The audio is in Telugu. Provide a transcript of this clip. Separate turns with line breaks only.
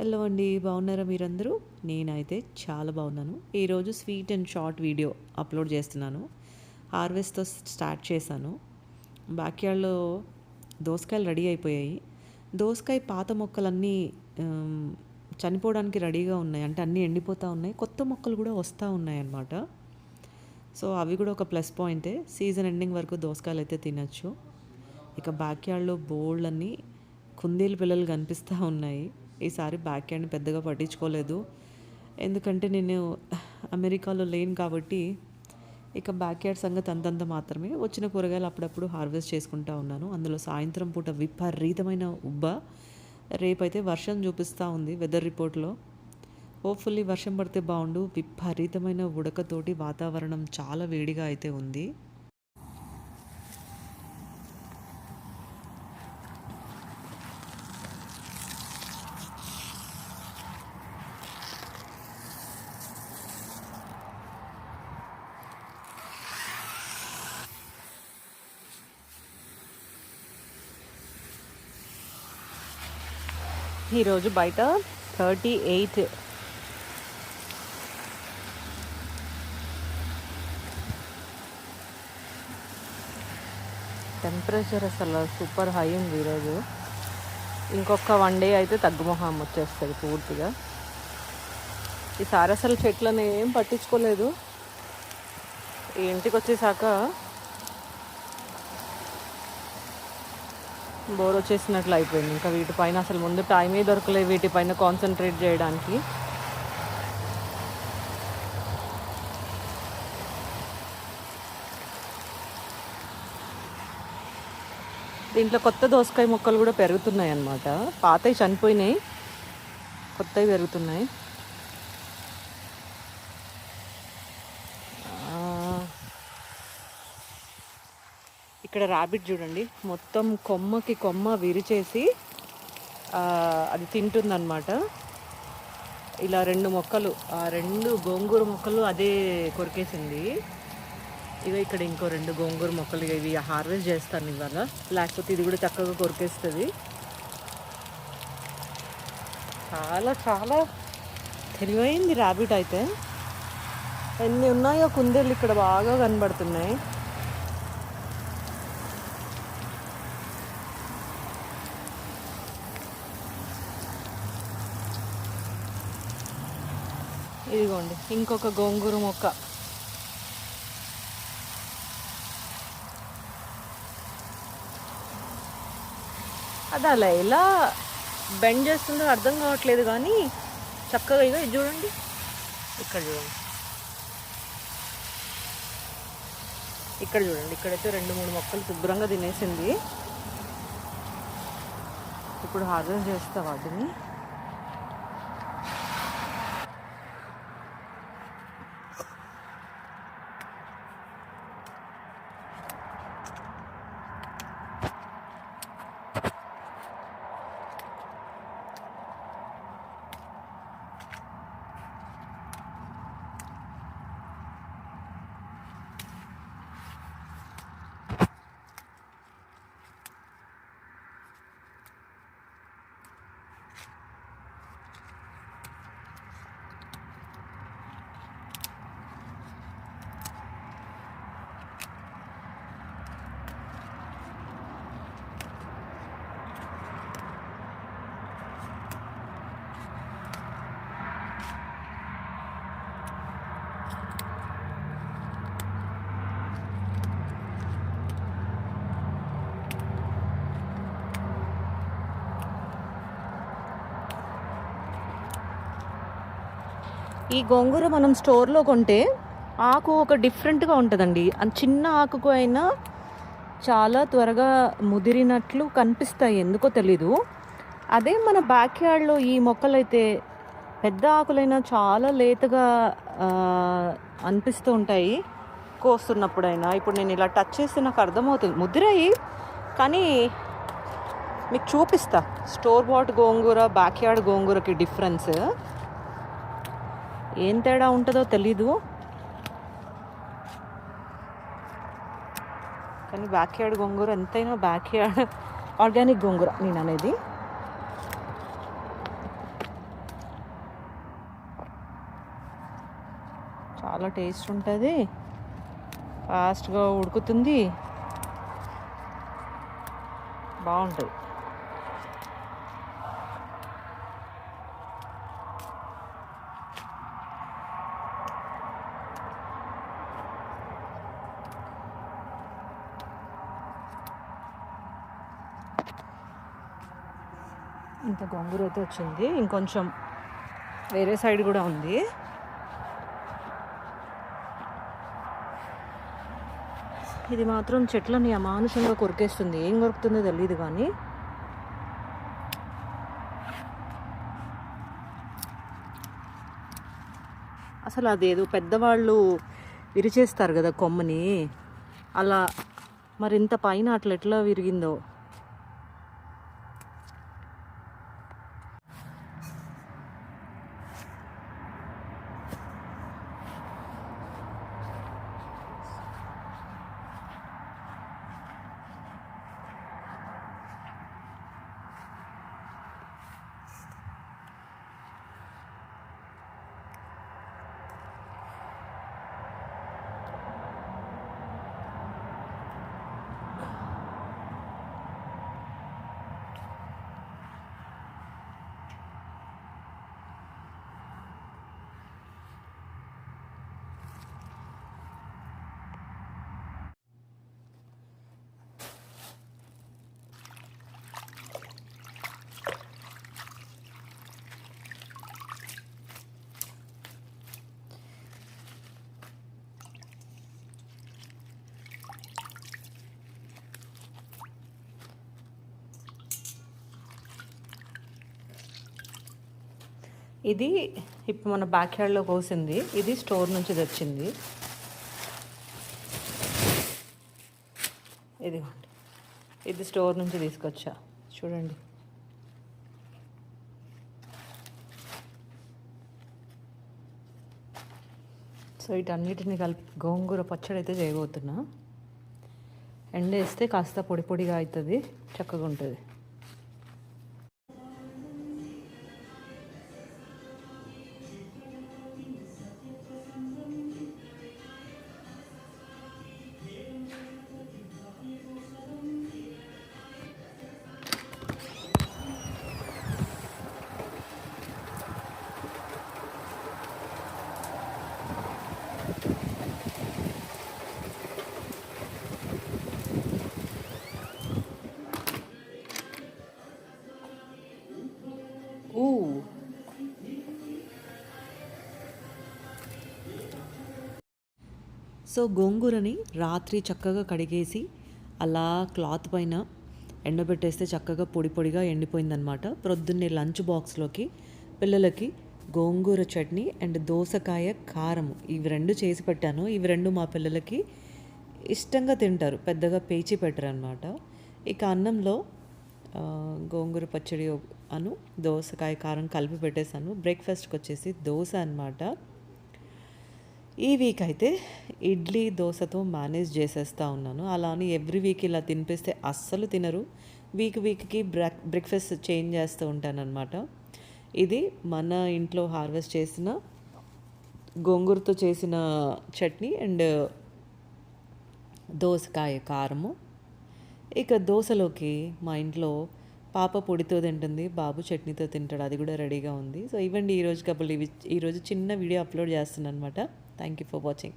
హలో అండి బాగున్నారా మీరందరూ? నేనైతే చాలా బాగున్నాను. ఈరోజు sweet and short video upload చేస్తున్నాను. హార్వెస్ట్తో స్టార్ట్ చేశాను. బ్యాక్యార్డ్లో దోసకాయలు రెడీ అయిపోయాయి. దోసకాయ పాత మొక్కలన్నీ చనిపోవడానికి రెడీగా ఉన్నాయి. అంటే అన్నీ ఎండిపోతూ ఉన్నాయి. కొత్త మొక్కలు కూడా వస్తూ ఉన్నాయి అన్నమాట సో అవి కూడా ఒక ప్లస్ పాయింటే సీజన్ ఎండింగ్ వరకు దోసకాయలు అయితే తినచ్చు. ఇక బ్యాక్యార్డ్లో బోల్డ్ కుందేలు పిల్లలు కనిపిస్తూ ఉన్నాయి. ఈసారి బ్యాక్యార్డ్ని పెద్దగా పట్టించుకోలేదు. ఎందుకంటే నేను అమెరికాలో లేను కాబట్టి ఇక బ్యాక్యార్డ్ సంగతి అంతంత మాత్రమే. వచ్చిన కూరగాయలు అప్పుడప్పుడు హార్వెస్ట్ చేసుకుంటా ఉన్నాను. అందులో సాయంత్రం పూట విపరీతమైన ఉబ్బ. రేపైతే వర్షం చూపిస్తూ ఉంది వెదర్ రిపోర్ట్లో హోప్ఫుల్లీ వర్షం పడితే బాగుండు. విపరీతమైన ఉడకతోటి వాతావరణం చాలా వేడిగా అయితే ఉంది. ఈరోజు బయట థర్టీ ఎయిట్. టెంపరేచర్ అసలు సూపర్ హై ఉంది ఈరోజు. ఇంకొక వన్ డే అయితే తగ్గుమొహం వచ్చేస్తుంది పూర్తిగా. ఈసారి అసలు చెట్లను ఏం పట్టించుకోలేదు. ఈ ఇంటికి వచ్చేసాక బోర్ వచ్చేసినట్లు అయిపోయింది. ఇంకా వీటిపైన అసలు ముందు టైమే దొరకలేదు వీటిపైన కాన్సన్ట్రేట్ చేయడానికి. దీంట్లో కొత్త దోసకాయ మొక్కలు కూడా పెరుగుతున్నాయి అన్నమాట పాతవి చనిపోయినాయి. కొత్తవి పెరుగుతున్నాయి. ఇక్కడ ర్యాబిట్ చూడండి. మొత్తం కొమ్మకి కొమ్మ విరిచేసి అది తింటుందన్నమాట. ఇలా రెండు మొక్కలు ఆ రెండు గోంగూర మొక్కలు అదే కొరికేసింది. ఇక ఇక్కడ ఇంకో రెండు గోంగూర మొక్కలు ఇవి హార్వెస్ట్ చేస్తాను ఇవాళ. లేకపోతే ఇది కూడా చక్కగా కొరికేస్తుంది. చాలా చాలా తెలివైంది ర్యాబిట్ అయితే. ఎన్ని ఉన్నాయో కుందేళ్ళు ఇక్కడ బాగా కనబడుతున్నాయి. ఇదిగోండి ఇంకొక గోంగూర మొక్క. అది అలా ఎలా బెండ్ చేస్తుందో అర్థం కావట్లేదు కానీ చక్కగా ఇక ఇది చూడండి. ఇక్కడ చూడండి. ఇక్కడ చూడండి ఇక్కడైతే రెండు మూడు మొక్కలు శుభ్రంగా తినేసింది. ఇప్పుడు హార్వెస్ట్ చేస్తా వాటిని. ఈ గోంగూర మనం స్టోర్లో కొంటే ఆకు ఒక డిఫరెంట్గా ఉంటుందండి. చిన్న ఆకుకు అయినా చాలా త్వరగా ముదిరినట్లు కనిపిస్తాయి. ఎందుకో తెలీదు. అదే మన బ్యాక్ యార్డ్లో ఈ మొక్కలైతే పెద్ద ఆకులైనా చాలా లేతగా అనిపిస్తూ ఉంటాయి. కోస్తున్నప్పుడైనా. ఇప్పుడు నేను ఇలా టచ్ చేస్తే నాకు అర్థమవుతుంది. ముదిరాయి కానీ మీకు చూపిస్తా. స్టోర్ బాట్ గోంగూర బ్యాక్ యార్డ్ గోంగూరకి డిఫరెన్స్. ఏం తేడా ఉంటుందో తెలీదు. కానీ బ్యాక్ యార్డ్ గొంగూర ఎంతైనా బ్యాక్ యార్డ్ ఆర్గానిక్ గొంగూర నేను అనేది. చాలా టేస్ట్ ఉంటుంది. ఫాస్ట్గా ఉడుకుతుంది. బాగుంటుంది. ఇంత గొంగూర అయితే వచ్చింది. ఇంకొంచెం వేరే సైడ్ కూడా ఉంది. ఇది మాత్రం చెట్లని అమానుషంగా కొరికేస్తుంది. ఏం కొరుకుతుందో తెలియదు కానీ. అసలు అదేదో పెద్దవాళ్ళు విరిచేస్తారు కదా కొమ్మని. అలా మరింత పైన అట్లా ఎట్లా విరిగిందో? ఇది ఇప్పుడు మన బ్యాక్యార్డ్లో కోసింది. ఇది స్టోర్ నుంచి తెచ్చింది. ఇదిగోండి. ఇది స్టోర్ నుంచి తీసుకొచ్చా. చూడండి. సో వీటన్నిటిని కలిపి గోంగూర పచ్చడి అయితే చేయబోతున్నా. ఎండేస్తే కాస్త పొడి పొడిగా అవుతుంది చక్కగా ఉంటుంది. Ooh.
సో గోంగూరని రాత్రి చక్కగా కడిగేసి అలా క్లాత్ పైన ఎండబెట్టేస్తే చక్కగా పొడి పొడిగా ఎండిపోయిందనమాట ప్రొద్దున్నే లంచ్ బాక్స్లోకి పిల్లలకి గోంగూర చట్నీ అండ్ దోసకాయ కారం ఇవి రెండు చేసి పెట్టాను. ఇవి రెండు మా పిల్లలకి ఇష్టంగా తింటారు. పెద్దగా పేచి పెట్టరు అనమాట ఇక అన్నంలో గోంగూర పచ్చడి అను దోసకాయ కారం కలిపి పెట్టేశాను. బ్రేక్ఫాస్ట్కి వచ్చేసి దోశ అన్నమాట. ఈ వీక్ అయితే ఇడ్లీ దోశతో మేనేజ్ చేసేస్తూ ఉన్నాను. అలా అని ఎవ్రీ వీక్ ఇలా తినిపిస్తే అస్సలు తినరు. వీక్ వీక్కి బ్రేక్ బ్రేక్ఫాస్ట్ చేంజ్ చేస్తూ ఉంటానన్నమాట. ఇది మన ఇంట్లో హార్వెస్ట్ చేసిన గోంగూరతో చేసిన చట్నీ అండ్ దోసకాయ కారము. ఇక దోశలోకి మా ఇంట్లో పాప పొడితో తింటుంది బాబు చట్నీతో తింటాడు అది కూడా రెడీగా ఉంది. సో ఇవ్వండి ఈరోజు కబుల్ ఇవి ఈరోజు చిన్న వీడియో అప్లోడ్ చేస్తున్నాను అనమాట థ్యాంక్ యూ ఫర్ వాచింగ్